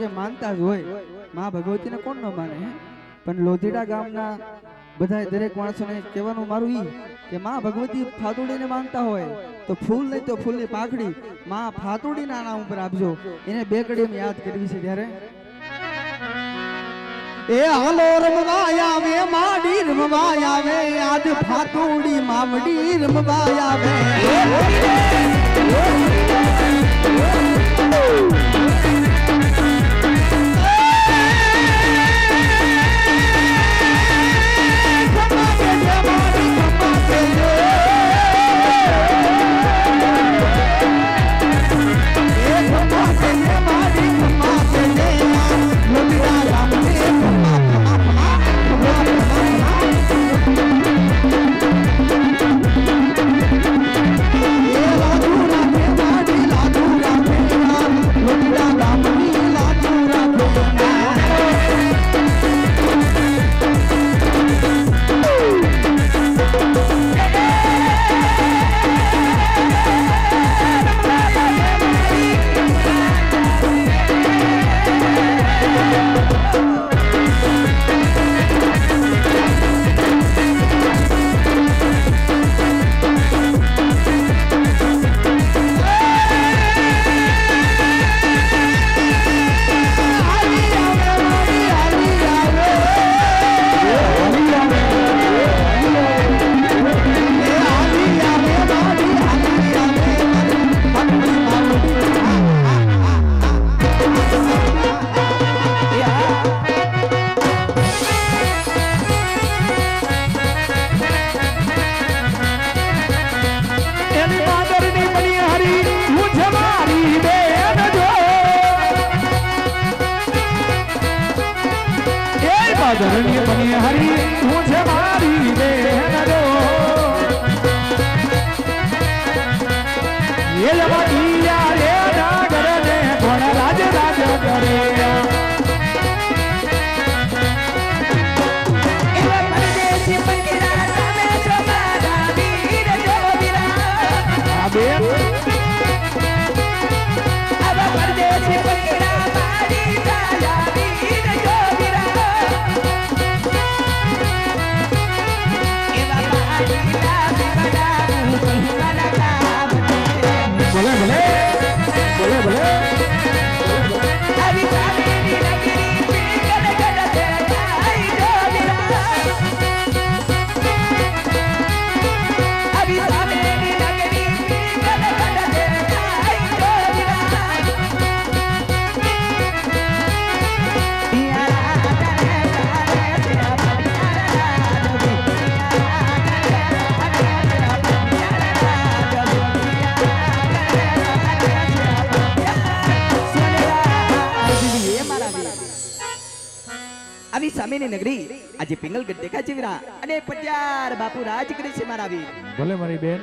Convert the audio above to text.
જે માનતા જ હોય, મા ભગવતીને કોણ ન માને પણ લોધીડા ગામના બધા દરેક માણસોને કહેવાનું મારું ઈ કે માં ભગવતી ફાતુડીને માનતા હોય, તો ફૂલ નહીં તો ફૂલની પાખડી માં ફાતુડીના નામ ઉપર આપજો. એને બે કડી યાદ કરવી છે ત્યારે. એ હાલો રમવા આવે માડી રમવા આવે આજ ફાતુડી મામડી રમવા આવે માદરની બની હરી, હું છે મારી બેન એ જમાડિયા રે નાગર ને રાજ રાજ કરે. આવી સામેની નગરી. આજે પિંગલગઢ દેખાય છે વીરા અને પટિયાર બાપુ રાજ કરે છે મારા ભલે મારી બેન